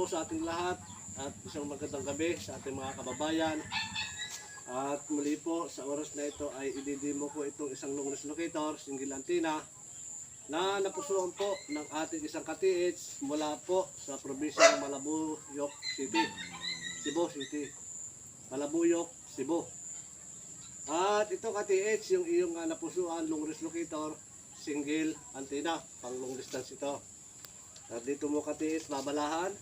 po sa ating lahat at isang magandang gabi sa ating mga kababayan. At muli po sa oras na ito ay ididimo ko itong isang longres locator, single antenna, na napusuan po ng ating isang katiits mula po sa probinsya ng Malabuyok City, Cebu City. Malabuyok, Cebu. At ito katiits, yung iyong uh, napusuan longres locator, single antenna, pang long distance ito. At dito mo katiis, babalahan.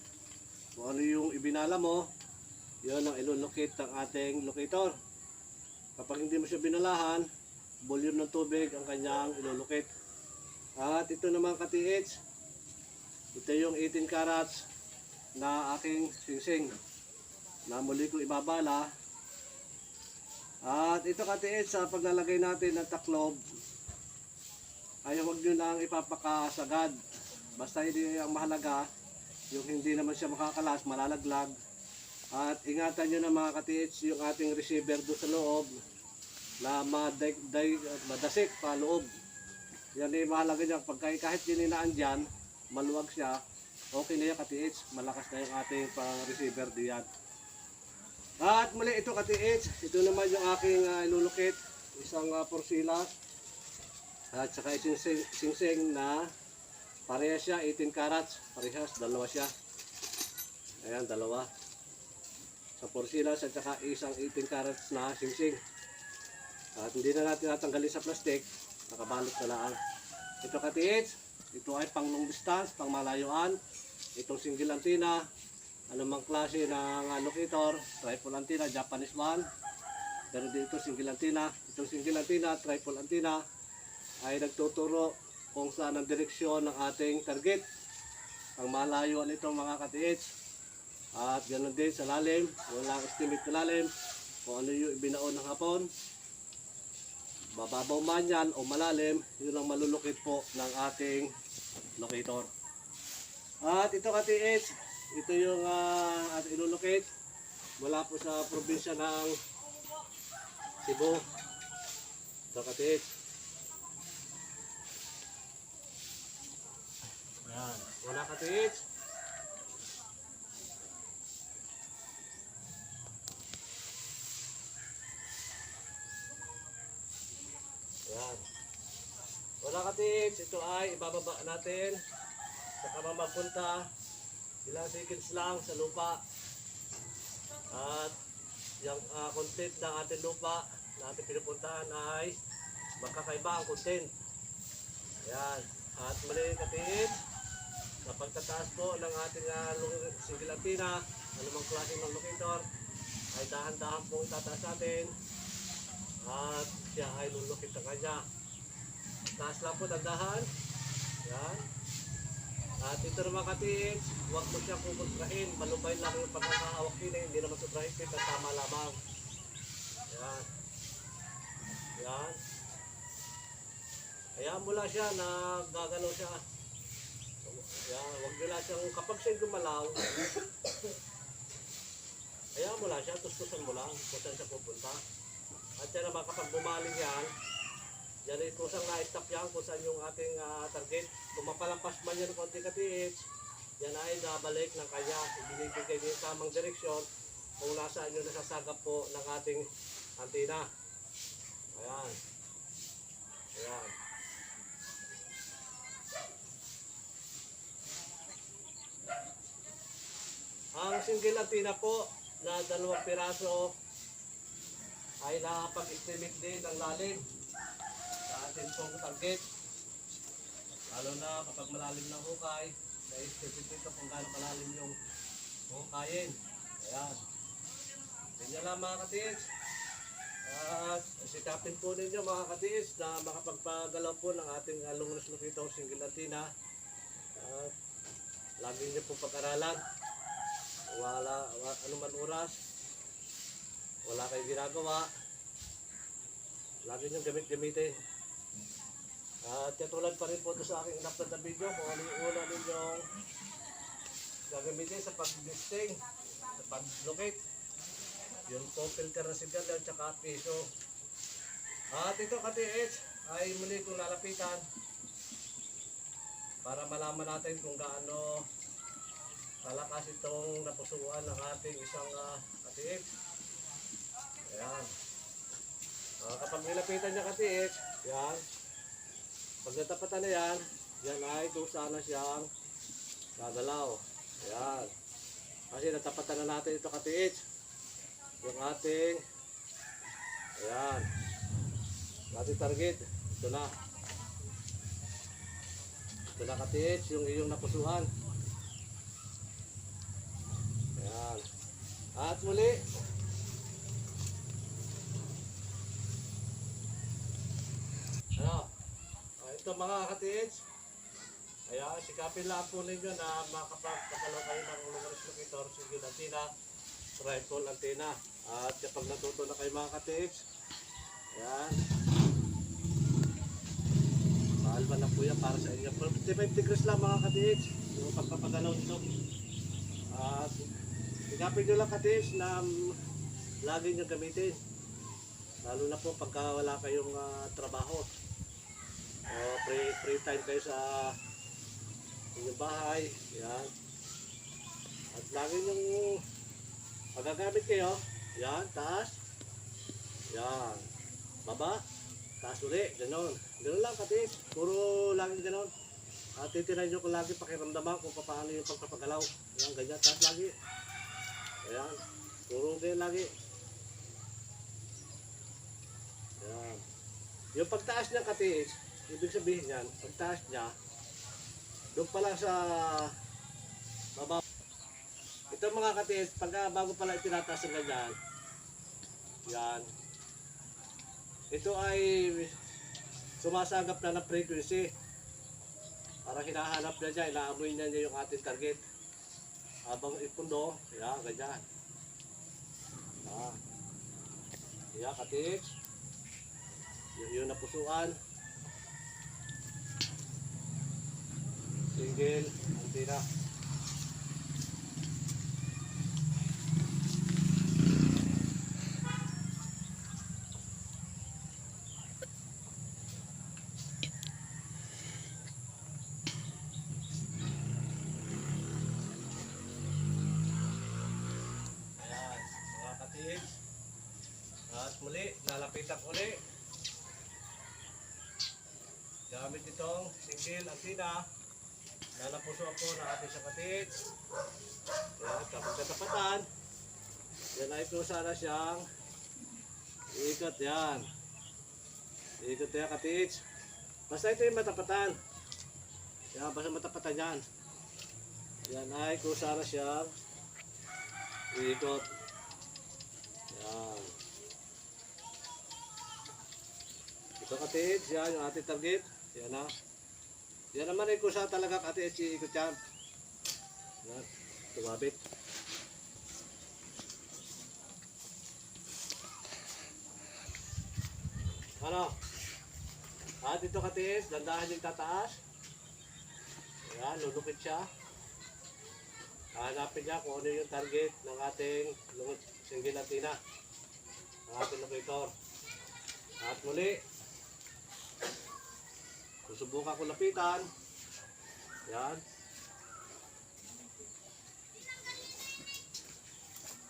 Kung ano yung ibinala mo, yun ang ilolocate ng ating locator. Kapag hindi mo siya binalahan, volume ng tubig ang kanyang ilolocate. At ito naman katiits, ito yung 18 carats na aking singsing na muli ko ibabala. At ito katiits, sa paglalagay natin ng taklob, ay huwag nyo lang ipapakasagad. Basta hindi ang mahalaga, yung hindi naman siya makakalas, malalaglag. At ingatan nyo na mga katiits yung ating receiver doon sa loob na maday, day, madasik pa loob. Yan ay mahalaga niya. Pagka kahit dininaan dyan, maluwag siya, okay na yung katiits. Malakas na yung ating pang receiver diyan. At muli ito katiits, ito naman yung aking uh, ilulukit, isang uh, porsila at saka isang sing- singsing na Parehas siya, 18 carats. Parehas, dalawa siya. Ayan, dalawa. Sa porsilas at saka isang 18 carats na singsing. At hindi na natin natanggalin sa plastic. Nakabalot na lang. Ito katiits. Ito ay pang long distance, pang malayuan. Itong single antenna. Anumang klase ng uh, locator. Triple antenna, Japanese one. Pero dito single antenna. Itong single antenna, triple antenna ay nagtuturo kung saan ang direksyon ng ating target. Ang malayo nito mga katiits. At ganoon din sa lalim, walang estimate na lalim. Kung ano yung ibinaon ng hapon. Mababaw man yan o malalim, yun ang malulukit po ng ating locator. At ito katiits, ito yung uh, ating ilulukit mula po sa probinsya ng Cebu. Ito katiits. Wala ka tits. Yan. Wala ka tits. Ito ay ibababa natin. Saka mamapunta. Ilang seconds lang sa lupa. At yung uh, content ng ating lupa na ating pinupuntahan ay magkakaiba ang content. Yan. At muli kapit, sa pagtataas po ng ating uh, single antenna, anumang klase ng locator, ay dahan-dahan po itataas natin. At siya ay lulukit sa kanya. Taas lang po, dandahan. Yan. At ito naman kapit, huwag mo siya kukontrahin. Malubay lang yung pagkakahawak din, hindi naman sobrang higpit tama lamang. Yan. Yan. Hayaan mo lang siya na gagalaw siya. Yan, wag lang siyang, kapag siya gumalaw, hayaan mo lang siya, tustusan mo lang kung saan siya pupunta. At yan naman kapag bumaling yan, yan ay kusang na-stop yan kung saan yung ating ah, target. Kung mapalampas man yan ng konti katiits, yan ay nabalik ng kanya. Ibinibigay niya yung tamang direksyon kung nasaan yung nasasagap po ng ating antenna. Ayan. Ayan. Single antenna po na dalawang piraso ay nakapag-estimate din ng lalim sa ating pong target. Lalo na kapag malalim ng hukay, na-estimate dito kung gaano kalalim yung hukayin. Ayan. Ganyan lang mga katiis. At sikapin po ninyo mga katiis na makapagpagalaw po ng ating uh, long range locator single antenna. At lagi niyo po pag-aralan wala, wala ano man oras. Wala kayong ginagawa. Lagi niyong gamit-gamitin at katulad pa rin po ito sa aking in-upload na video kung ano yung una ninyong gagamitin sa pag-listing sa pag-locate. Yung filter na signal at saka piso. At ito ka-TH ay muli kong lalapitan para malaman natin kung gaano Malakas itong napusuan ng ating isang uh, katiit. Ayan. Ah, kapag nilapitan niya katiit, yan. Pag natapatan na yan, yan ay kung sana siyang gagalaw. Ayan. Kasi natapatan na natin ito katiit. Yung ating, ayan. Ating target, ito na. Ito na katiit, yung iyong napusuan. Ayan. At muli, ano, ah, ito mga katiits, ayan, sikapin lang po ninyo na makapagpagalaw kayo ng lumaris locator, sige antenna, tripod antenna. At kapag natuto na kayo mga katiits, ayan, mahal ba na po yan para sa inyo. 55 degrees lang mga katiits, yung pagpapagalaw nito. At Sigapin nyo lang katis na mm, lagi nyo gamitin. Lalo na po pagka wala kayong ah, trabaho. O free, free time kayo sa inyong bahay. Yan. At lagi nyo magagamit kayo. Yan, taas. Yan. Baba. Taas uli. Ganon. Ganon lang katis. Puro lagi ganon. At titinan nyo kung lagi pakiramdaman kung paano yung pagpapagalaw. Yan, ganyan. Taas lagi. Ayan. Puro din lagi. Ayan. Yung pagtaas niya katiis, ibig sabihin yan, pagtaas niya, doon pala sa baba. Ito mga katiis, pagka bago pala itinataas ng ganyan, yan. Ito ay sumasagap na ng frequency. Para hinahanap na niya, inaamoy na niya yung ating target habang ipundo, ya, ganyan. Ah. Ya, katik. Yun yung napusuan. Single, antena. Lalapitan uli. Gamit itong single antena. Lalapuso ako ng ating sa katig. Ayan, kapag katapatan, yan ay kung sana siyang iikot yan. Iikot yan katig. Basta ito yung matapatan. Yan, basta matapatan yan. Yan ay kung sana siyang Ikot. Yan. Ito katiid, yan yung ating target. Yan na. Yan naman ay kusa talaga katiid si ikot yan. Yan. Tumabit. Ano? At ito katiid, dandahan yung tataas. Yan, lulukit siya. Hanapin niya kung ano yung target ng ating lungot single antenna. Ng ating locator. At muli, susubukan ko lapitan. Yan.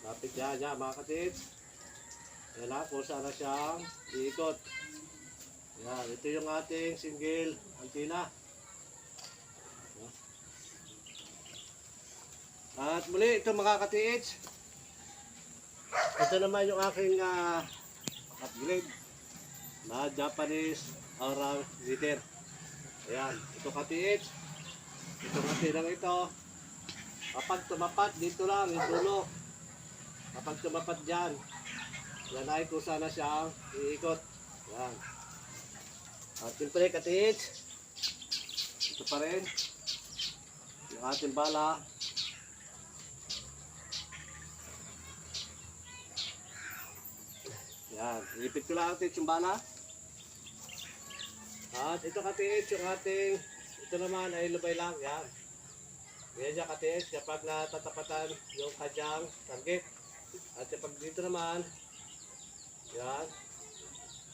Lapit yan, yan mga katid. Yan na, kung saan na siyang iikot. Yan, ito yung ating single antenna. At muli, ito mga ka-TH. Ito naman yung aking ah, upgrade na Japanese Aura Leader. Ayan, ito ka-TH. Ito katinang ito. Kapag tumapat, dito lang, yung dulo. Kapag tumapat dyan, yan ay kung sana siyang iikot. Yan. At siyempre ka-TH. Ito pa rin. Yung ating bala. Yan, ilipit ko lang ating tsumbala. At ito katiit, yung ating, ito naman ay lubay lang, yan. Yan dyan katiit, kapag natatapatan yung kanyang target. At kapag dito naman, yan,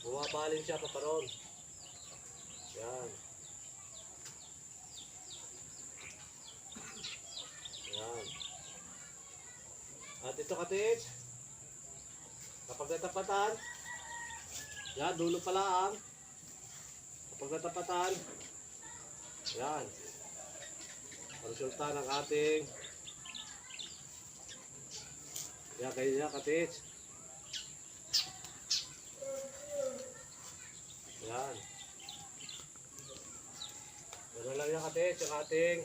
bumabalin siya paparoon. Yan. Yan. Ito katit. Kapag natapatan, yan, dulo pa lang. Kapag natapatan, yan. Ang resulta ng ating yan, kayo niya katit. Yan. Ganun lang yung katit, yung ating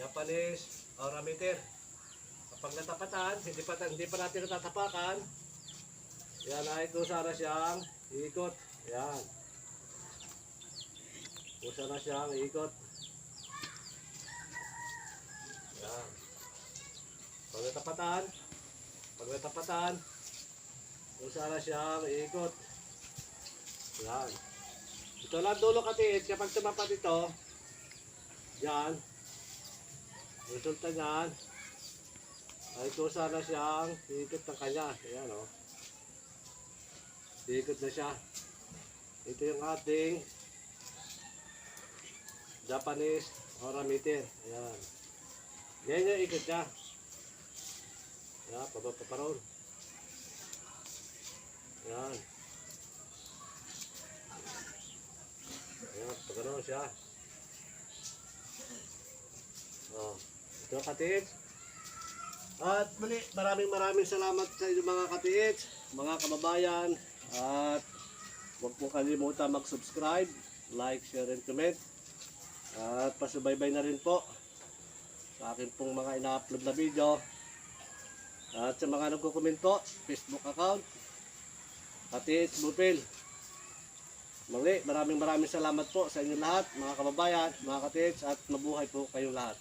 Japanese aurameter. Kapag natapatan, hindi pa, hindi pa natin natatapakan, yan ay kusa na siyang ikot. Yan. Kusa na siyang ikot. Yan. Pag natapatan, pag natapatan, kusa na siyang ikot. Yan. Ito lang dulo katiit. Kapag tumapat ito, yan, resulta niyan, ay kusa na siyang ikot ng kanya. Ayan o. Oh. Ikot na siya. Ito yung ating Japanese orameter. Ayan. Yan yung ikot niya. Ayan, pababa pa ron. Ayan. Ayan, pagano siya. Oh, ito katiits. At muli, maraming maraming salamat sa inyo mga katiits, mga kababayan. At huwag po kalimutan mag-subscribe, like, share, and comment. At pasubaybay na rin po sa akin pong mga ina-upload na video. At sa mga nagko-comment Facebook account, Katiits Bupil. Muli, maraming maraming salamat po sa inyo lahat, mga kababayan, mga katiits, at mabuhay po kayong lahat.